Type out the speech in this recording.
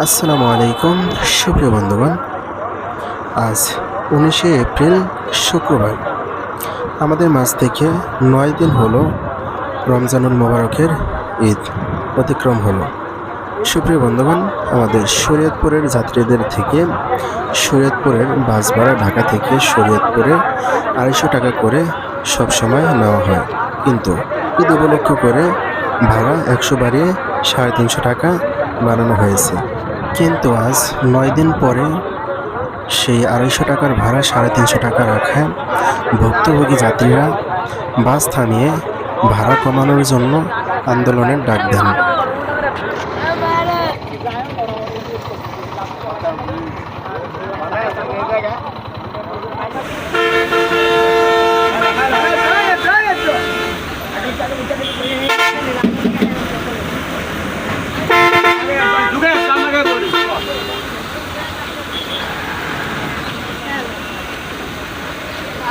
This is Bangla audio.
আসসালামু আলাইকুম, সুপ্রিয় বন্ধুগণ। আজ উনিশে এপ্রিল, শুক্রবার। আমাদের মাঝ থেকে নয় দিন হলো রমজানুল মোবারকের ঈদ অতিক্রম হলো। সুপ্রিয় বন্ধুগণ, আমাদের শরীয়তপুরের যাত্রীদের থেকে শরীয়তপুরের বাস ভাড়া ঢাকা থেকে শরীয়তপুরে আড়াইশো টাকা করে সব সময় নেওয়া হয়। কিন্তু ঈদ উপলক্ষ করে ভাড়া একশো বাড়িয়ে সাড়ে তিনশো টাকা বাড়ানো হয়েছে। কিন্তু আজ নয় দিন পরে সেই আড়াইশো টাকার ভাড়া সাড়ে তিনশো টাকা রাখায় ভুক্তভোগী যাত্রীরা বাস থামিয়ে ভাড়া কমানোর জন্য আন্দোলনের ডাক দেন।